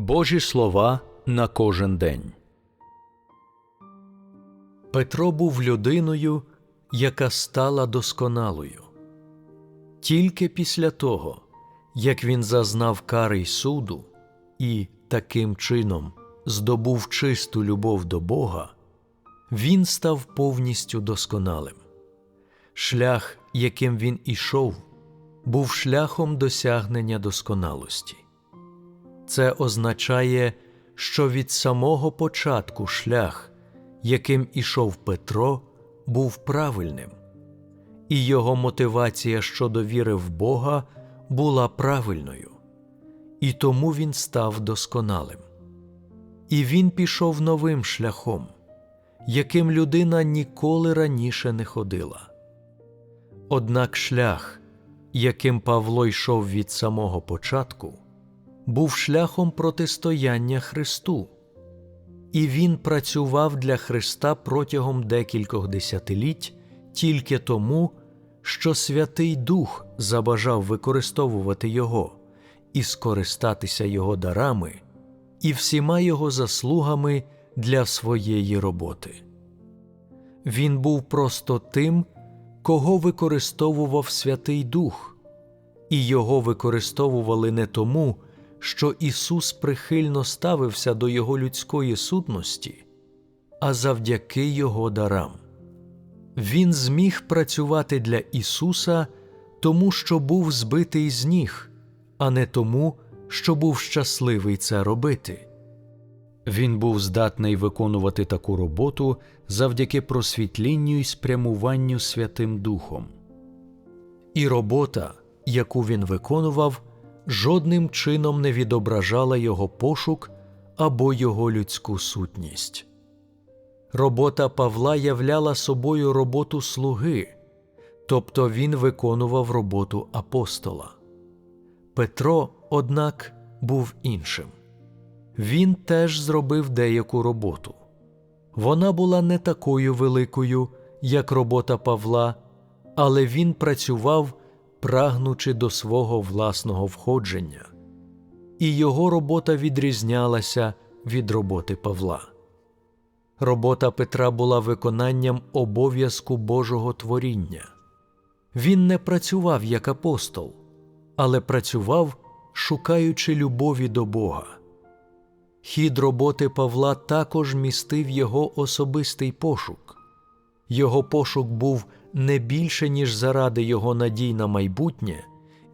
Божі слова на кожен день. Петро був людиною, яка стала досконалою. Тільки після того, як він зазнав кари й суду і таким чином здобув чисту любов до Бога, він став повністю досконалим. Шлях, яким він ішов, був шляхом досягнення досконалості. Це означає, що від самого початку шлях, яким ішов Петро, був правильним, і його мотивація щодо віри в Бога була правильною, і тому він став досконалим. І він пішов новим шляхом, яким людина ніколи раніше не ходила. Однак шлях, яким Павло йшов від самого початку, був шляхом протистояння Христу, і він працював для Христа протягом декількох десятиліть тільки тому, що Святий Дух забажав використовувати його і скористатися його дарами і всіма його заслугами для своєї роботи. Він був просто тим, кого використовував Святий Дух, і його використовували не тому, що Ісус прихильно ставився до Його людської сутності, а завдяки Його дарам. Він зміг працювати для Ісуса, тому що був збитий з ніг, а не тому, що був щасливий це робити. Він був здатний виконувати таку роботу завдяки просвітлінню і спрямуванню Святим Духом. І робота, яку він виконував, жодним чином не відображала його пошук або його людську сутність. Робота Павла являла собою роботу слуги, тобто він виконував роботу апостола. Петро, однак, був іншим. Він теж зробив деяку роботу. Вона була не такою великою, як робота Павла, але він працював, прагнучи до свого власного входження, і його робота відрізнялася від роботи Павла. Робота Петра була виконанням обов'язку Божого творіння. Він не працював як апостол, але працював, шукаючи любові до Бога. Хід роботи Павла також містив його особистий пошук. Його пошук був не більше, ніж заради його надій на майбутнє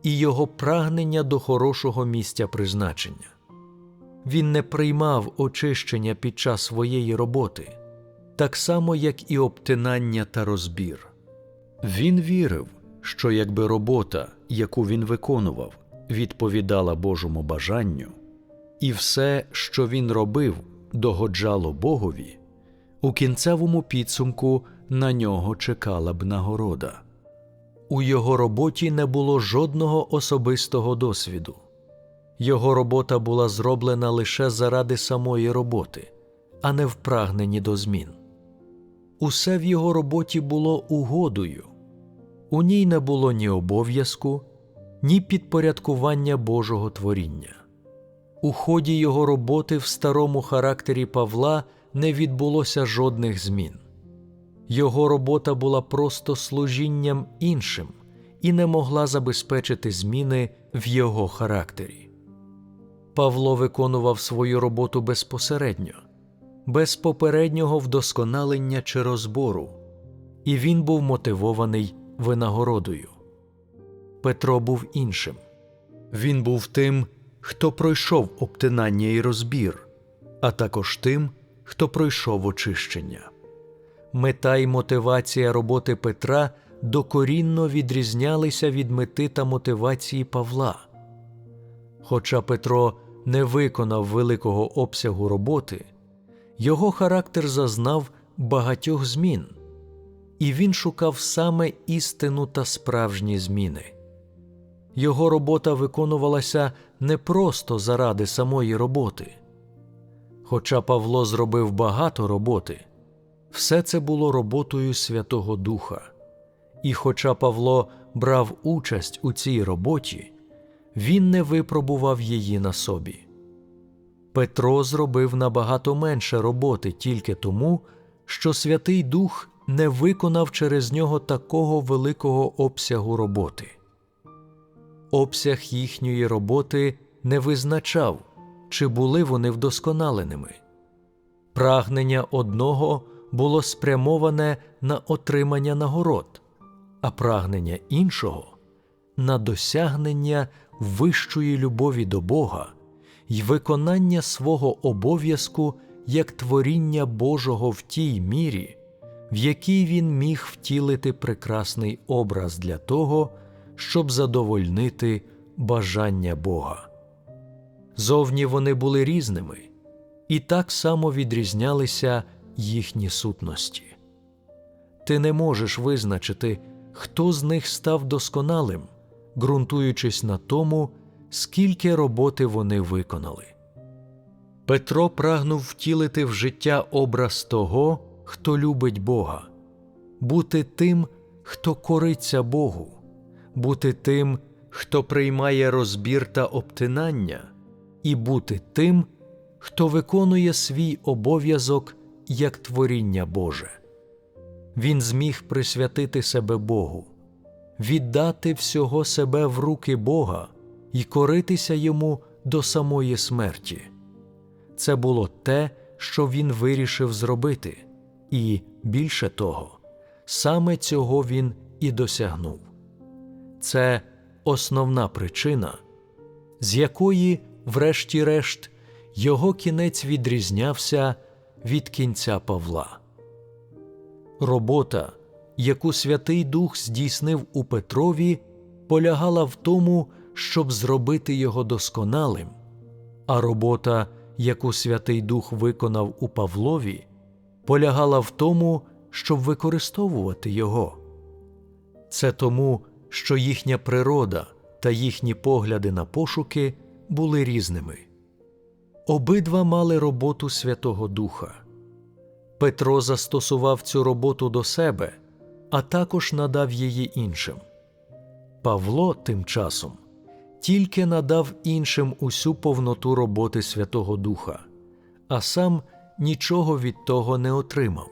і його прагнення до хорошого місця призначення. Він не приймав очищення під час своєї роботи, так само, як і обтинання та розбір. Він вірив, що якби робота, яку він виконував, відповідала Божому бажанню, і все, що він робив, догоджало Богові, у кінцевому підсумку на нього чекала б нагорода. У його роботі не було жодного особистого досвіду. Його робота була зроблена лише заради самої роботи, а не в прагненні до змін. Усе в його роботі було угодою, у ній не було ні обов'язку, ні підпорядкування Божого творіння. У ході його роботи в старому характері Павла не відбулося жодних змін. Його робота була просто служінням іншим і не могла забезпечити зміни в його характері. Павло виконував свою роботу безпосередньо, без попереднього вдосконалення чи розбору, і він був мотивований винагородою. Петро був іншим. Він був тим, хто пройшов обтинання і розбір, а також тим, хто пройшов очищення. Мета і мотивація роботи Петра докорінно відрізнялися від мети та мотивації Павла. Хоча Петро не виконав великого обсягу роботи, його характер зазнав багатьох змін, і він шукав саме істину та справжні зміни. Його робота виконувалася не просто заради самої роботи. Хоча Павло зробив багато роботи, все це було роботою Святого Духа, і хоча Павло брав участь у цій роботі, він не випробував її на собі. Петро зробив набагато менше роботи тільки тому, що Святий Дух не виконав через нього такого великого обсягу роботи. Обсяг їхньої роботи не визначав, чи були вони вдосконаленими. Прагнення одного було спрямоване на отримання нагород, а прагнення іншого на досягнення вищої любові до Бога й виконання свого обов'язку як творіння Божого в тій мірі, в якій він міг втілити прекрасний образ для того, щоб задовольнити бажання Бога. Зовні вони були різними, і так само відрізнялися їхні сутності. Ти не можеш визначити, хто з них став досконалим, ґрунтуючись на тому, скільки роботи вони виконали. Петро прагнув втілити в життя образ того, хто любить Бога, бути тим, хто кориться Богу, бути тим, хто приймає розбір та обтинання, і бути тим, хто виконує свій обов'язок як творіння Боже. Він зміг присвятити себе Богу, віддати всього себе в руки Бога і коритися йому до самої смерті. Це було те, що він вирішив зробити, і більше того, саме цього він і досягнув. Це основна причина, з якої, врешті-решт, його кінець відрізнявся від кінця Павла. Робота, яку Святий Дух здійснив у Петрові, полягала в тому, щоб зробити його досконалим, а робота, яку Святий Дух виконав у Павлові, полягала в тому, щоб використовувати його. Це тому, що їхня природа та їхні погляди на пошуки були різними. Обидва мали роботу Святого Духа. Петро застосував цю роботу до себе, а також надав її іншим. Павло тим часом тільки надав іншим усю повноту роботи Святого Духа, а сам нічого від того не отримав.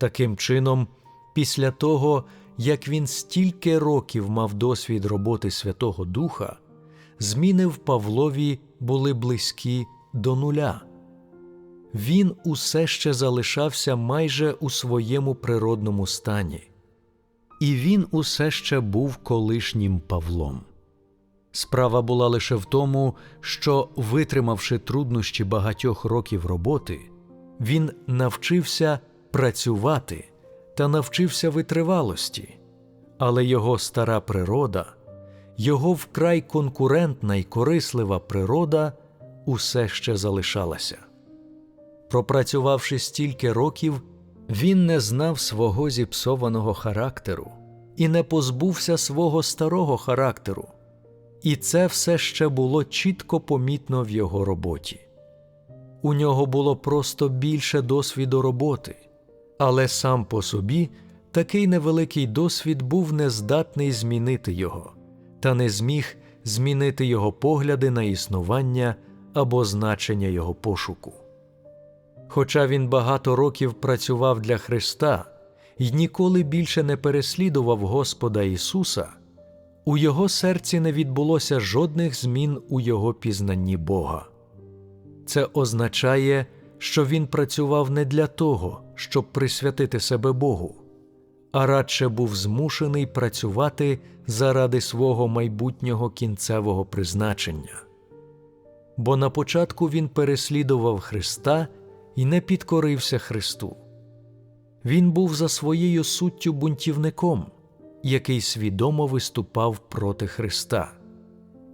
Таким чином, після того, як він стільки років мав досвід роботи Святого Духа, зміни в Павлові були близькі до нуля. Він усе ще залишався майже у своєму природному стані, і він усе ще був колишнім Павлом. Справа була лише в тому, що, витримавши труднощі багатьох років роботи, він навчився працювати та навчився витривалості, але його стара природа, його вкрай конкурентна й корислива природа усе ще залишалася. Пропрацювавши стільки років, він не знав свого зіпсованого характеру і не позбувся свого старого характеру, і це все ще було чітко помітно в його роботі. У нього було просто більше досвіду роботи, але сам по собі такий невеликий досвід був нездатний змінити його, та не зміг змінити його погляди на існування або значення його пошуку. Хоча він багато років працював для Христа і ніколи більше не переслідував Господа Ісуса, у його серці не відбулося жодних змін у його пізнанні Бога. Це означає, що він працював не для того, щоб присвятити себе Богу, а радше був змушений працювати заради свого майбутнього кінцевого призначення. Бо на початку він переслідував Христа і не підкорився Христу. Він був за своєю суттю бунтівником, який свідомо виступав проти Христа,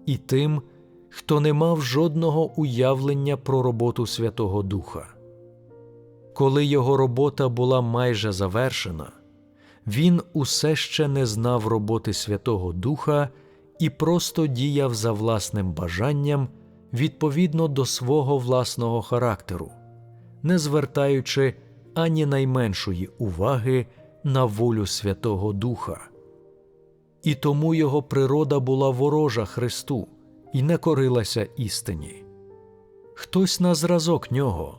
і тим, хто не мав жодного уявлення про роботу Святого Духа. Коли його робота була майже завершена, він усе ще не знав роботи Святого Духа і просто діяв за власним бажанням відповідно до свого власного характеру, не звертаючи ані найменшої уваги на волю Святого Духа. І тому його природа була ворожа Христу і не корилася істині. хтось на зразок нього,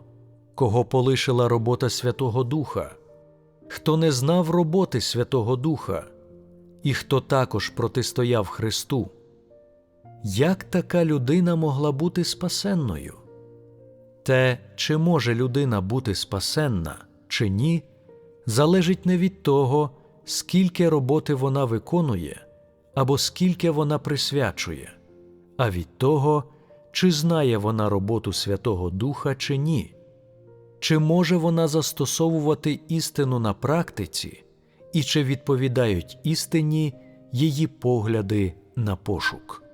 кого полишила робота Святого Духа, хто не знав роботи Святого Духа, і хто також протистояв Христу. Як така людина могла бути спасенною? Те, чи може людина бути спасенна чи ні, залежить не від того, скільки роботи вона виконує або скільки вона присвячує, а від того, чи знає вона роботу Святого Духа чи ні, чи може вона застосовувати істину на практиці, і чи відповідають істині її погляди на пошук.